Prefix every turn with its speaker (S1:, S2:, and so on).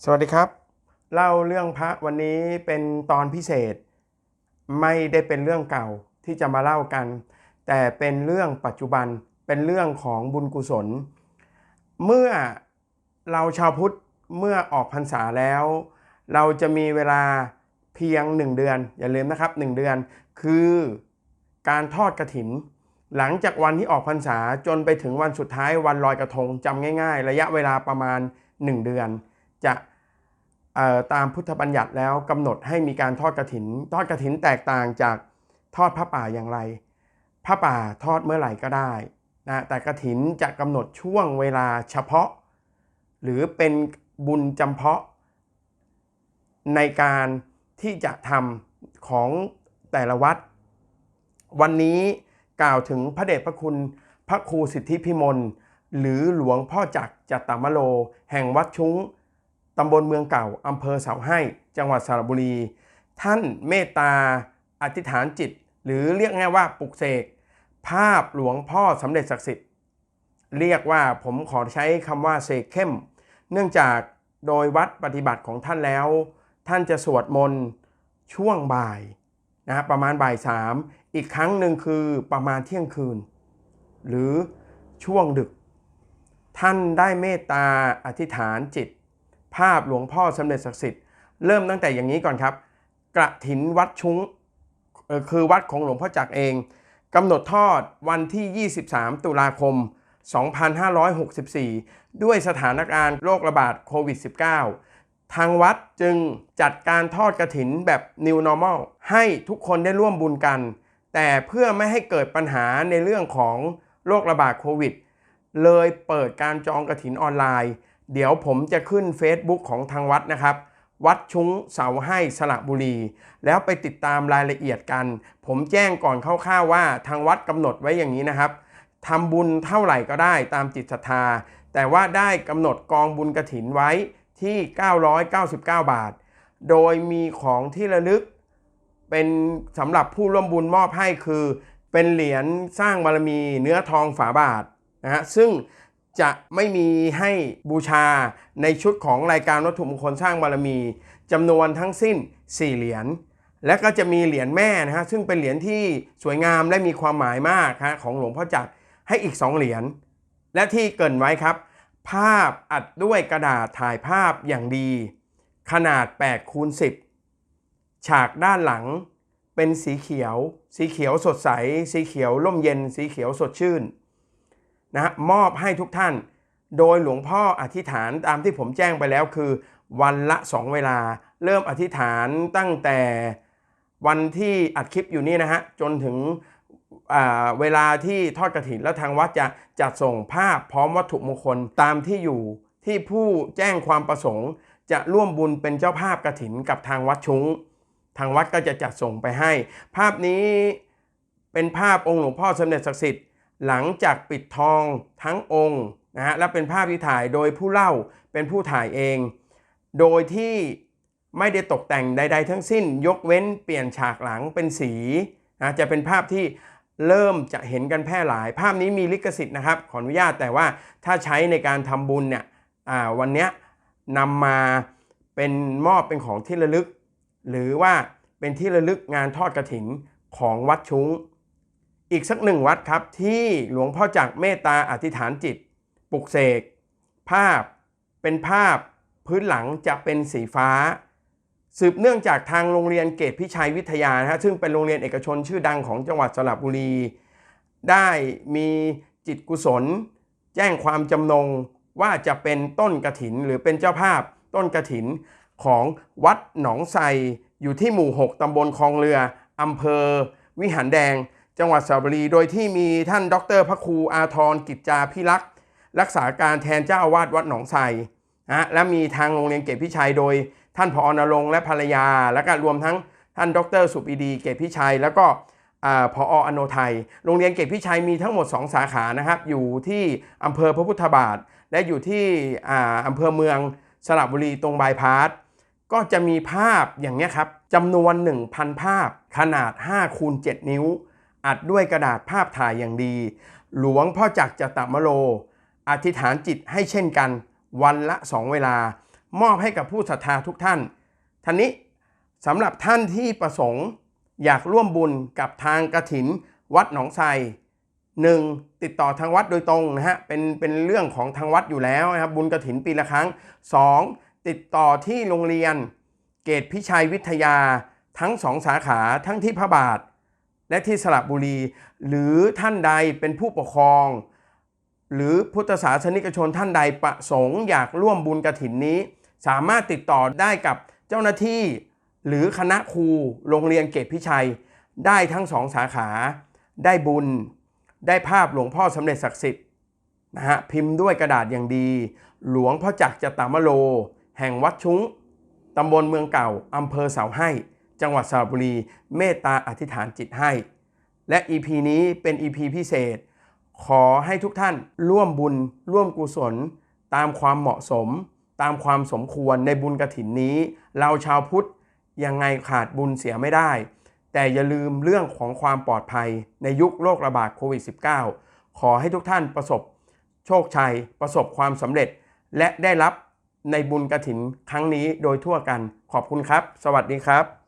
S1: สวัสดีครับ เล่าเรื่องพระวันนี้เป็นตอนพิเศษ ไม่ได้เป็นเรื่องเก่าที่จะมาเล่ากัน แต่เป็นเรื่องปัจจุบันเป็นเรื่องของบุญกุศล เมื่อเราชาวพุทธเมื่อออกพรรษาแล้ว เราจะมีเวลาเพียง 1 เดือน อย่าลืมนะครับ 1 เดือน คือการทอดกระถิน หลังจากวันที่ออกพรรษาจนไปถึงวันสุดท้ายวันลอยกระทงจำง่าย ๆ ระยะเวลาประมาณ 1 เดือน จะ ตามพุทธบัญญัติแล้วกำหนดให้มีการทอดกระถิน ทอดกระถินแตกต่างจากทอดพระป่าอย่างไรพระป่าทอดเมื่อไหร่ก็ได้นะแต่กระถินจะกำหนดช่วงเวลาเฉพาะ หรือเป็นบุญจำเพาะ ในการที่จะทำของแต่ละวัด วันนี้กล่าวถึงพระเดชพระคุณพระครูสิทธิพิมลหรือหลวงพ่อจักจัตตมโล แห่งวัดชุ้ง ตำบลเมืองเก่าอำเภอเสาให้ จังหวัดสระบุรี ท่านเมตตาอธิษฐานจิต หรือเรียกง่ายว่าปลุกเสก ภาพหลวงพ่อสำเร็จศักดิ์สิทธิ์ เรียกว่าผมขอใช้คำว่าเสกเข้ม เนื่องจากโดยวัดปฏิบัติของท่านแล้ว ท่านจะสวดมนต์ช่วงบ่ายนะฮะประมาณบ่ายสามอีกครั้งหนึ่งคือประมาณเที่ยงคืน หรือช่วงดึก ท่านได้เมตตาอธิษฐานจิต ภาพหลวงพ่อสำเร็จศักดิ์สิทธิ์ เริ่มตั้งแต่อย่างนี้ก่อนครับ กระถินวัดชุ้งคือวัดของหลวงพ่อจักรเองกำหนดทอดวันที่ 23 ตุลาคม 2564 ด้วยสถานการณ์โรคระบาดโควิด -19 ทางวัดจึงจัดการทอดกระถินแบบ New Normal ให้ทุกคนได้ร่วมบุญกัน แต่เพื่อไม่ให้เกิดปัญหาในเรื่องของโรคระบาดโควิด เลยเปิดการจองกระถินออนไลน์ เดี๋ยวผมจะขึ้น Facebook ของทางวัดนะครับ วัดชุ้งเสาให้สระบุรี แล้วไปติดตามรายละเอียดกัน ผมแจ้งก่อนคร่าวๆว่าทางวัดกำหนดไว้อย่างนี้นะครับทำบุญเท่าไหร่ก็ได้ตามจิตศรัทธา แต่ว่าได้กำหนดกองบุญกระถินไว้ที่ 999 บาท โดยมีของที่ระลึก เป็นสำหรับผู้ร่วมบุญมอบให้คือ เป็นเหรียญสร้างบารมีเนื้อทองฝาบาทนะฮะซึ่ง จะไม่มีให้บูชาในชุดของรายการวัตถุมงคลสร้างบารมีจำนวนทั้งสิ้น 4 เหรียญและก็จะมีเหรียญแม่นะฮะซึ่งเป็นเหรียญที่สวยงามและมีความหมายมากฮะของหลวงพ่อจักรให้อีก 2 เหรียญและที่เกินไว้ครับ ภาพอัดด้วยกระดาษถ่ายภาพอย่างดี ขนาด8คูณ10 ฉากด้านหลังเป็นสีเขียว สีเขียวสดใส สีเขียวร่มเย็น สีเขียวสดชื่น นะมอบให้ทุกท่าน โดยหลวงพ่ออธิษฐานตามที่ผมแจ้งไปแล้วคือ วันละ 2 เวลา เริ่มอธิษฐานตั้งแต่วันที่อัดคลิปอยู่นี่นะฮะจนถึงเวลาที่ทอดกระถินแล้วทางวัดจะจัดส่งภาพพร้อมวัตถุมงคลตามที่อยู่ที่ผู้แจ้งความประสงค์ จะร่วมบุญเป็นเจ้าภาพกระถินกับทางวัดชุ้ง ทางวัดก็จะจัดส่งไปให้ ภาพนี้เป็นภาพองค์หลวงพ่อสมเด็จศักดิ์สิทธิ์ หลังจากปิดทองทั้งองค์นะฮะและเป็นภาพที่ถ่ายโดยผู้เล่าเป็นผู้ถ่ายเอง โดยที่ไม่ได้ตกแต่งใด ๆ ทั้งสิ้น ยกเว้นเปลี่ยนฉากหลังเป็นสีนะจะเป็นภาพที่เริ่มจะเห็นกันแพร่หลาย ภาพนี้มีลิขสิทธิ์นะครับ ขออนุญาตแต่ว่าถ้าใช้ในการทำบุญเนี่ยวันนี้นำมาเป็นมอบเป็นของที่ระลึก หรือว่าเป็นที่ระลึกงานทอดกระถินของวัดชุ้ง อีกสักหนึ่งวัดครับที่หลวงพ่อจักเมตตาอธิษฐานจิต ปลุกเสก ภาพเป็นภาพพื้นหลังจะเป็นสีฟ้า สืบเนื่องจากทางโรงเรียนเกตพิชัยวิทยานะฮะซึ่งเป็นโรงเรียนเอกชนชื่อดังของจังหวัดสระบุรี ได้มีจิตกุศล แจ้งความจำนงว่าจะเป็นต้นกระถินหรือเป็นเจ้าภาพต้นกระถินของวัดหนองไทรอยู่ที่หมู่ 6 ตำบลคลองเรืออำเภอวิหารแดง จังหวัดสระบุรี โดยที่มีท่านดรพระครูอาทรกิจจาพิรักษ์รักษาการแทนเจ้าอาวาสวัดหนองไทรนะและมีทางโรงเรียนเกตพิชัยโดย ท่านผอนรงค์และภรรยา แล้วก็รวมทั้งท่านดรสุปีดีเกตพิชัย แล้วก็อ่าผออโนไทย โรงเรียนเกตพิชัยมีทั้งหมด 2 สาขานะครับ อยู่ที่อำเภอพระพุทธบาท และอยู่ที่ออำเภอเมืองสระบุรีตรงบายพาสก็จะมีภาพอย่างนี้ครับจำนวน 1,000 ภาพขนาด5คูณ7นิ้ว อัดด้วยกระดาษภาพถ่ายอย่างดี หลวงพ่อจักรจตมโล อธิษฐานจิตให้เช่นกัน วันละ2เวลา มอบให้กับผู้ศรัทธาทุกท่านท่านนี้สำหรับท่านที่ประสงค์อยากร่วมบุญกับทางกระถินวัดหนองไทรหนึ่งติดต่อทางวัดโดยตรงนะฮะเป็นเป็นเรื่องของทางวัดอยู่แล้วนะครับบุญกระถินปีละครั้งสองติดต่อที่โรงเรียน เกตพิชัยวิทยา ทั้งสองสาขาทั้งที่พระบาท และที่สระบุรี หรือท่านใดเป็นผู้ปกครอง หรือพุทธศาสนิกชนท่านใดประสงค์อยากร่วมบุญกระถินนี้ สามารถติดต่อได้กับเจ้าหน้าที่หรือคณะครูโรงเรียนเกตพิชัย ได้ทั้งสองสาขา ได้บุญ ได้ภาพหลวงพ่อสมเด็จศักดิ์สิทธิ์นะฮะพิมพ์ด้วยกระดาษอย่างดี หลวงพ่อจักรจตามโล แห่งวัดชุ้งตำบลเมืองเก่าอำเภอเสาให้ จังหวัดสระบุรี เมตตาอธิษฐานจิตให้ และ EP นี้เป็น EP พิเศษ ขอให้ทุกท่านร่วมบุญร่วมกุศล ตามความเหมาะสม ตามความสมควรในบุญกระถินนี้ เราชาวพุทธยังไงขาดบุญเสียไม่ได้ แต่อย่าลืมเรื่องของความปลอดภัยในยุคโรคระบาดโควิด -19 ขอให้ทุกท่านประสบ โชคชัย ประสบความสำเร็จ และได้รับในบุญกระถินครั้งนี้โดยทั่วกัน ขอบคุณครับ สวัสดีครับ